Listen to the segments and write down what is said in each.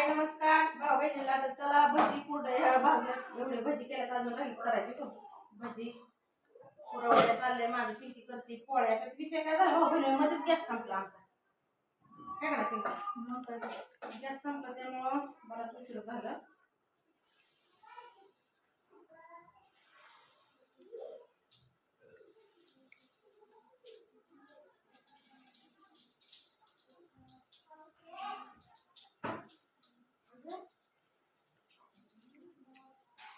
हाय नमस्कार. भाऊ बहिणीला तर चला भजी पुढे ह्या भाजण्यात एवढे भजी केल्यात अजून राहील करायची पण. भजी पुरवड्या चालले माझं पिंकी करते पोळ्या. त्यात विषय काय झाला? भाऊ बहिणीमध्येच गॅस संपला आमचा. काय करा पिंकी? गॅस संपला त्यामुळं बराच उशीर झाला.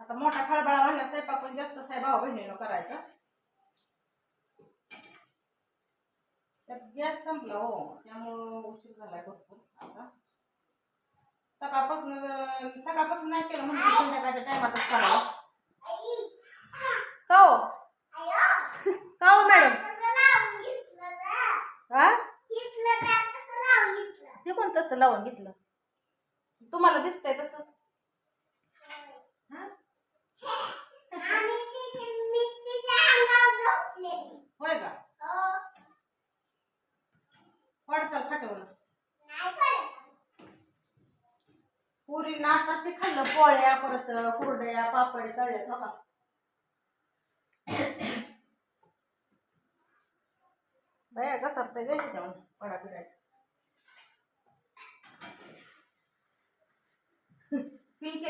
आता मोठा खळबळा वाढला स्वयंपाक पण जास्त साहेब टाकायचा. त्यात गॅस संपला हो त्यामुळं उशीर झालाय भरपूर आता. सकाळपासून जर- सकाळपासून नाही केलं म्हणजे संध्याकाळच्या टायमातच करावं. का हो? का हो मॅडम? हा ते कोण तसं लावून घेतलं? तुम्हाला दिसतंय तसं. होय का? पडचाल फाटवलं पुरी ना तसे खाल्लं पोळ्या परत कुरड्या पापड तळल्या बघा. बया कसं तर गेली जाऊन पडा फिरायचं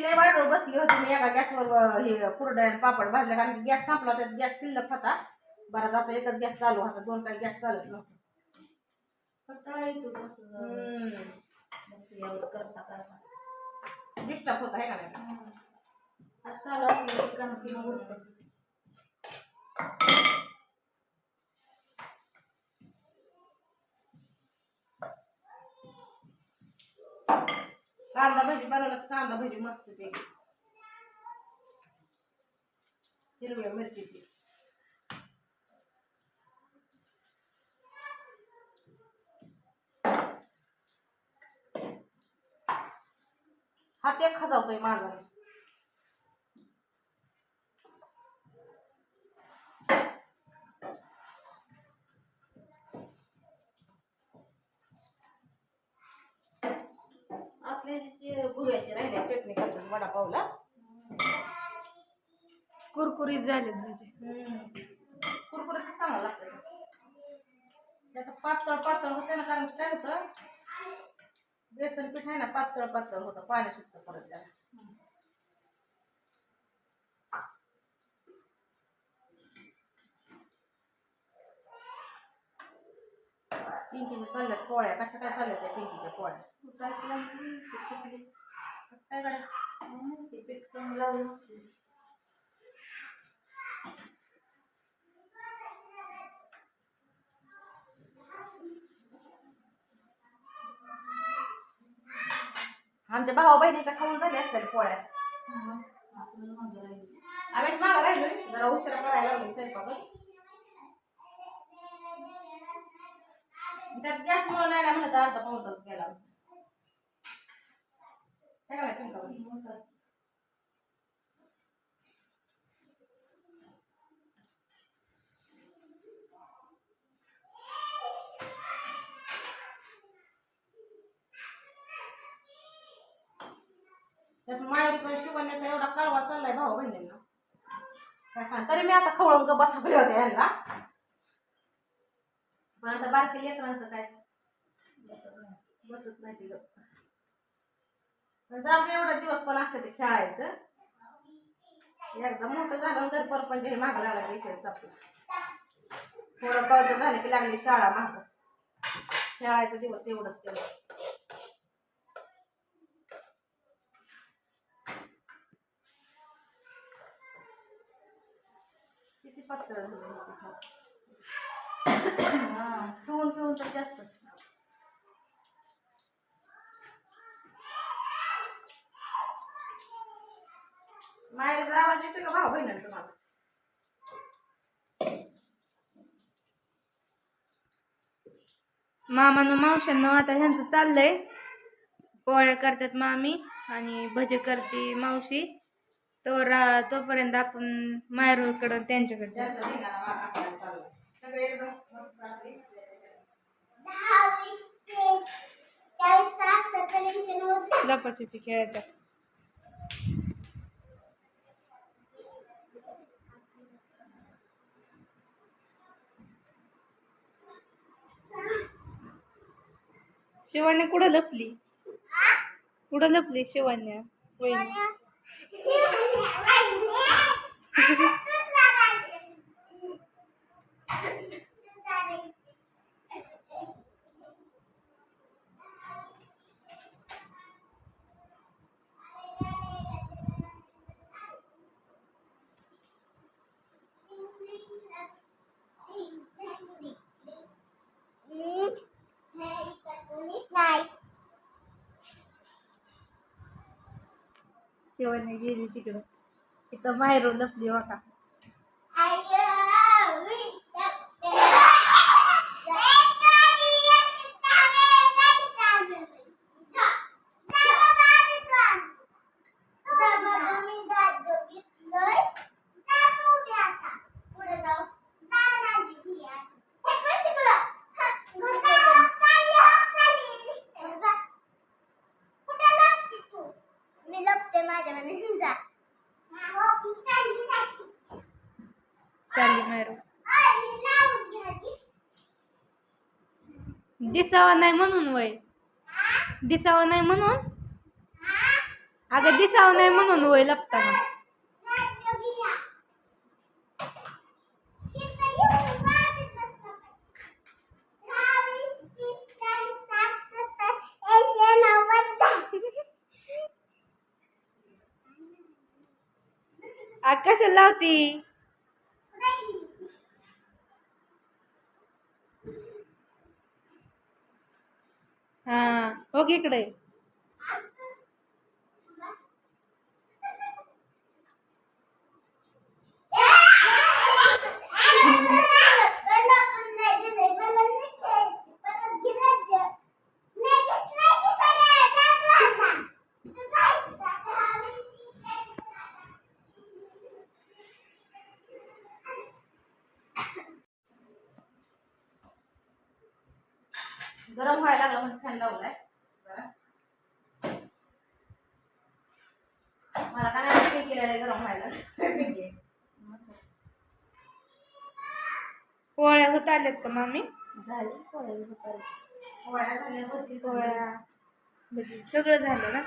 लय वाढवून बसली होती मी एका गॅसवर हे कुरड्या आणि पापड भाजले कारण गॅस संपला त्यात गॅस शिल्लक होता. बराच असं एकच गॅस चालू होता दोन काही गॅस चालत नव्हतं. हम्म. करता करता. डिस्टर्ब होत आहे का नाही? आज चालू असलं कंटिन्यू उठतं कांदा भजी बनवलं तर कांदा भजी मस्त ते हिरव्या मिरचीची. हात एक खजावतोय माझा. असले भुग्याचे चटणी करतात वडापावला. कुरकुरीत झाले म्हणजे. कुरकुरीत चांगलं लागतं त्याचं पातळ पातळ होतं ना कारण काय होतं बेसन पीठ आहे ना पातळ पातळ होतं पाणी सुटतं परत त्याला. पिंकीच्या चालल्यात पोळ्या. कशा काय चालल्यात त्या पिंकीच्या पोळ्या? काय करायचं आमच्या भावा बहिणीच्या खाऊन झाल्या असतात पोळ्या. आम्हीच मागं राहिलोय जरा उशिरा करायला लागलो स्वयंपाकच. त्यात गॅस मुळे नाही म्हणत अर्धा पाऊन तास गेला आमचा. काय करायचं त्यात मायाचा शिवण्याचा एवढा कारवा चाललाय भाऊ बहिणींना. काय सांग तरी मी आता खवळून ग बसवले होते यांना. पण आता बारकी लेकरांचं काय? बसत नाही तिथं जाऊ दे एवढा दिवस पण असतं ते खेळायचं. एकदा मोठं झालं तर परपंच हे मागं लागला विषय संपला. थोडं कळत झालं की लागली शाळा माग. खेळायचं दिवस एवढंच केलं. पातळ झालं हा तर जास्त माहेरचा आवाज येतो का भाऊ बहिण तुम्हाला मामानं मावशांना आता ह्यांचं चाललंय. पोळ्या करतात मामी आणि भजे करते मावशी. तर रा- तोपर्यंत आपण मायरूकडं त्यांच्याकडे लपाछपी खेळायचा. शिवान्या कुठं लपली? कुठं लपली शिवान्या? Yeah. वहिनी गेली तिकडं. इथं बाहेर लपली हो का चालली मायरू दिसावं नाही म्हणून वय. दिसावं नाही म्हणून? अगं दिसावं नाही म्हणून वय लपताना. आकाश लावती हा हो की इकडे गरम व्हायला लागला म्हणून फॅन लावलाय जरा. मला काय नाही पिंकी केलेलं गरम व्हायला पिंकी. पोळ्या होत आल्यात का मामी? झाली पोळ्या होत. पोळ्या झाल्या होती पोळ्या. भजी सगळं झालं ना?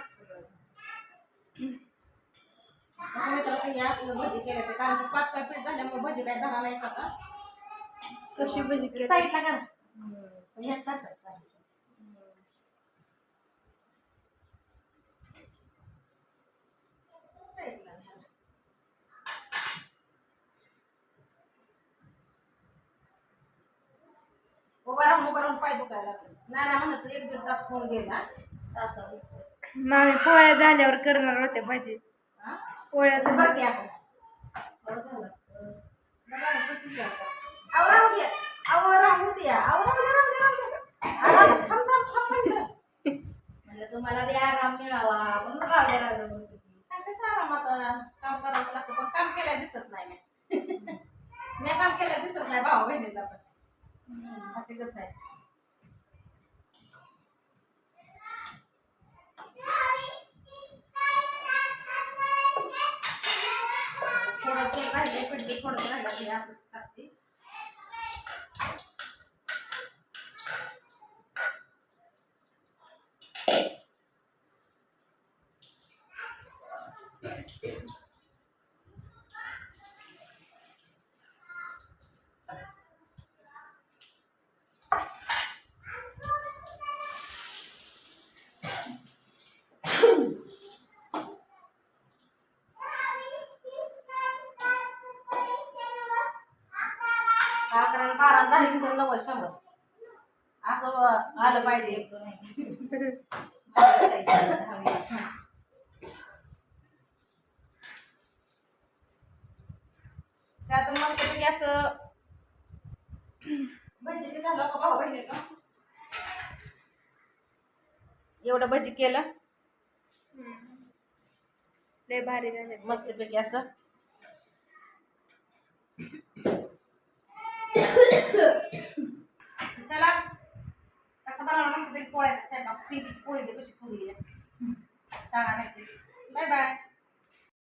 मी तर काही असलं भजी केलं ते कारण की पातळ पीठ झाल्यामुळे भजी काय धरा नाही खाता कशी भजी केली? साईडला करा ह्यात टाकायचं. साईडला घाला. उभा राहून उभा राहून पाय दुखायला लागले नाना म्हणत एक दीड तास होऊन गेला तासा दुखतोय. मामी पोळ्या झाल्यावर करणार होत्या भाजी? पोळ्या की आता. दहा दहा वीस नव्वद शंभर. असं आलं पाहिजे. त्यात मग त्यापैकी असं भजी ते झालं का भाऊ बहिणी का एवढं भजी केलं. लय भारी झाले. मस्तपैकी असं चला कसं बनवलं मस्तपैकी पोळ्याचा स्वयंपाक पिंकीची पोळी बी कशी फुगली आहे सांगा नक्कीच बाय बाय